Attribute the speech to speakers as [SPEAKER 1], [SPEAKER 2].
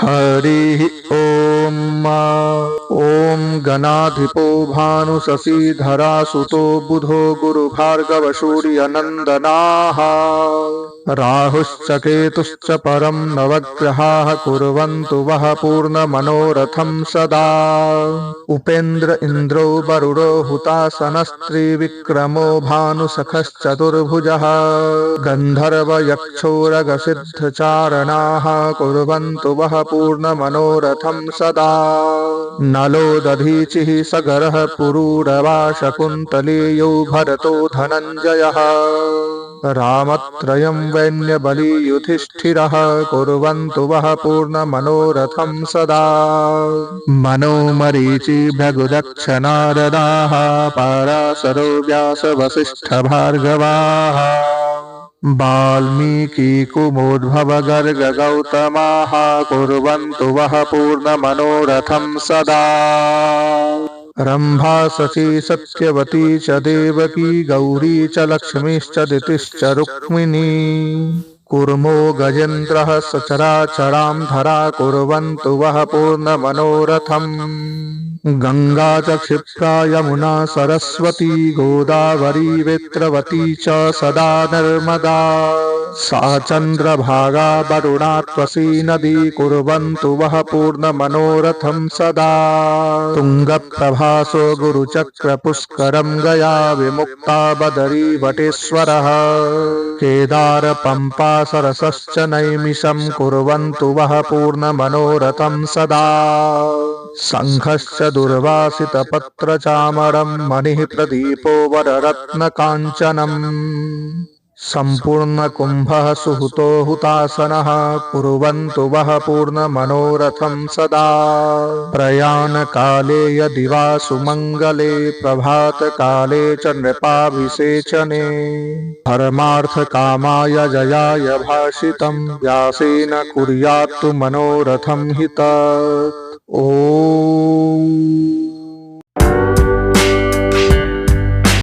[SPEAKER 1] हरिः ओम ओम गणाधिपो भानुशशीधरासुतो बुधो गुरुभार्गवसूर्यनन्दनाः। राहुश्च केतुश्च परं नवग्रहाः कुर्वन्तु वः पूर्णमनोरथं सदा। उपेन्द्र इन्द्रो वरुणो हुतासनस्त्रिविक्रमो भानुसखश्चतुर्भुजः। गन्धर्वयक्षोरगसिद्धचारणाः कुर्वन्तु वः पूर्णमनोरथं सदा। नलो दधीचिः सगरः पुरूरवा शकुन्तलेयौ भरतो धनञ्जयः। रामत्रयं वैन्यबलियुधिष्ठिरः कुर्वन्तु वः पूर्णमनोरथं सदा। मनोमरीचि भृगुदक्षनारदाः पाराशरो व्यासवसिष्ठभार्गवाः वाल्मीकिकुमोद्भवगर्गगौतमाः कुर्वन्तु वः पूर्णमनोरथं सदा। रम्भा सत्यवती च देवकी गौरी च लक्ष्मीश्च दितिश्च रुक्मिणी। कुर्मो गजेन्द्रः सचराचरां धरा कुर्वन्तु वः पूर्णमनोरथम्। गङ्गा च क्षिप्रा यमुना सरस्वती, गोदावरी वित्रवती च सदा नर्मदा। सा चन्द्रभागा वरुणात्वसी नदी कुर्वन्तु वः पूर्णमनोरथं सदा। तुङ्गप्रभासो गुरुचक्रपुष्करं गया विमुक्ता बदरी वटेश्वरः। केदार पम्पा सरसश्च नैमिषं कुर्वन्तु वः पूर्णमनोरथं सदा। सङ्घश्च दुर्वासितपत्रचामरं मणिः प्रदीपो वररत्नकाञ्चनम् सम्पूर्णकुम्भः सुहृतो हुतासनः, कुर्वन्तु वः पूर्णमनोरथं सदा। प्रयाणकाले यदि वा सुमङ्गले, प्रभातकाले च नृपाभिषेचने। धर्मार्थकामाय जयाय भाषितं, व्यासेन कुर्यात्तु मनोरथं हि तत् Oh.